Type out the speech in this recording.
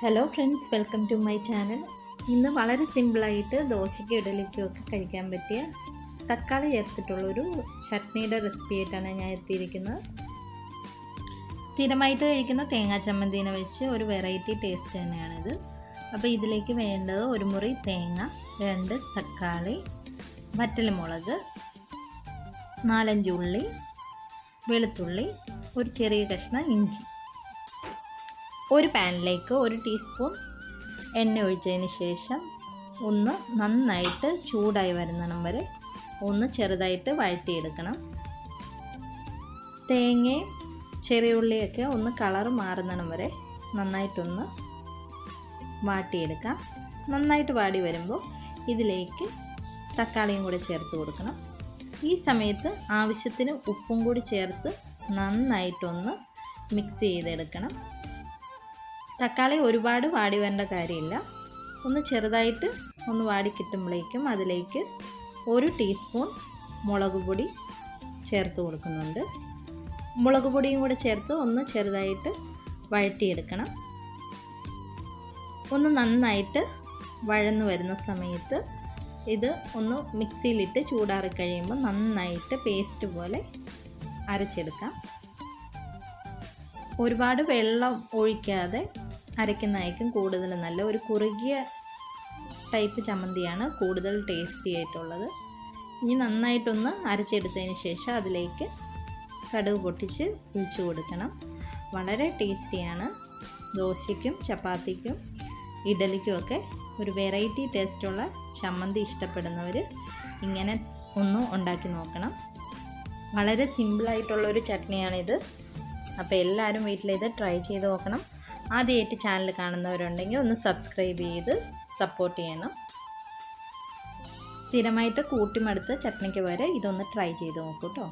Hello friends welcome to my channel ഇന്ന് വളരെ സിമ്പിളായിട്ട് ദോശയ്ക്ക് ഇഡലിക്കും ഒക്കെ കഴിക്കാൻ പറ്റിയ തക്കാളി ചേർത്തിട്ടുള്ളൊരു ചട്നിയുടെ റെസിപ്പി ആയിട്ടാണ് ഞാൻ എത്തിയിരിക്കുന്നത്. സ്ഥിരമായിട്ട് കഴിക്കുന്ന തേങ്ങാ ചമ്മന്തിനെ വെച്ച് ഒരു വെറൈറ്റി ടേസ്റ്റ് തന്നെയാണിത്. അപ്പോൾ ഇതിലേക്ക് വേണ്ടത് ഒരു മുറി തേങ്ങ രണ്ട് തക്കാളി വറ്റൽമുളക് നാലഞ്ച് ഉള്ളി വെളുത്തുള്ളി ഒരു ചെറിയ കഷ്ണം ഇഞ്ചി. ഒരു പാനിലേക്ക് ഒരു ടീസ്പൂൺ എണ്ണ ഒഴിച്ചതിന് ശേഷം ഒന്ന് നന്നായിട്ട് ചൂടായി വരുന്നിടം വരെ ഒന്ന് ചെറുതായിട്ട് വഴറ്റിയെടുക്കണം. തേങ്ങയും ചെറിയ ഉള്ളിയൊക്കെ ഒന്ന് കളർ മാറുന്നിടം വരെ നന്നായിട്ടൊന്ന് വാട്ടിയെടുക്കാം. നന്നായിട്ട് വാടി വരുമ്പോൾ ഇതിലേക്ക് തക്കാളിയും കൂടെ ചേർത്ത് കൊടുക്കണം. ഈ സമയത്ത് ആവശ്യത്തിന് ഉപ്പും കൂടി ചേർത്ത് നന്നായിട്ടൊന്ന് മിക്സ് ചെയ്തെടുക്കണം. തക്കാളി ഒരുപാട് വാടി വരേണ്ട കാര്യമില്ല. ഒന്ന് ചെറുതായിട്ട് ഒന്ന് വാടി കിട്ടുമ്പോഴേക്കും അതിലേക്ക് ഒരു ടീസ്പൂൺ മുളക് പൊടി ചേർത്ത് കൊടുക്കുന്നുണ്ട്. മുളക് പൊടിയും കൂടെ ചേർത്ത് ഒന്ന് ചെറുതായിട്ട് വഴറ്റിയെടുക്കണം. ഒന്ന് നന്നായിട്ട് വഴന്നു വരുന്ന സമയത്ത് ഇത് ഒന്ന് മിക്സിയിലിട്ട് ചൂടാറി കഴിയുമ്പോൾ നന്നായിട്ട് പേസ്റ്റ് പോലെ അരച്ചെടുക്കാം. ഒരുപാട് വെള്ളം ഒഴിക്കാതെ അരയ്ക്കുന്നതായിരിക്കും കൂടുതൽ നല്ല ഒരു കുറുകിയ ടൈപ്പ് ചമ്മന്തിയാണ് കൂടുതൽ ടേസ്റ്റി ആയിട്ടുള്ളത്. ഇനി നന്നായിട്ടൊന്ന് അരച്ചെടുത്തതിന് ശേഷം അതിലേക്ക് കടുക് പൊട്ടിച്ച് ഒഴിച്ചു കൊടുക്കണം. വളരെ ടേസ്റ്റിയാണ് ദോശയ്ക്കും ചപ്പാത്തിക്കും ഇഡലിക്കും ഒക്കെ ഒരു വെറൈറ്റി ടേസ്റ്റുള്ള ചമ്മന്തി ഇഷ്ടപ്പെടുന്നവർ ഇങ്ങനെ ഒന്ന് ഉണ്ടാക്കി നോക്കണം. വളരെ സിമ്പിളായിട്ടുള്ളൊരു ചട്നിയാണിത്. അപ്പോൾ എല്ലാവരും വീട്ടിലിത് ട്രൈ ചെയ്ത് നോക്കണം. ആദ്യമായിട്ട് ചാനൽ കാണുന്നവരുണ്ടെങ്കിൽ ഒന്ന് സബ്സ്ക്രൈബ് ചെയ്ത് സപ്പോർട്ട് ചെയ്യണം. സ്ഥിരമായിട്ട് കൂട്ടിമടുത്ത് ചട്നിക്ക് വരെ ഇതൊന്ന് ട്രൈ ചെയ്ത് നോക്കൂ കേട്ടോ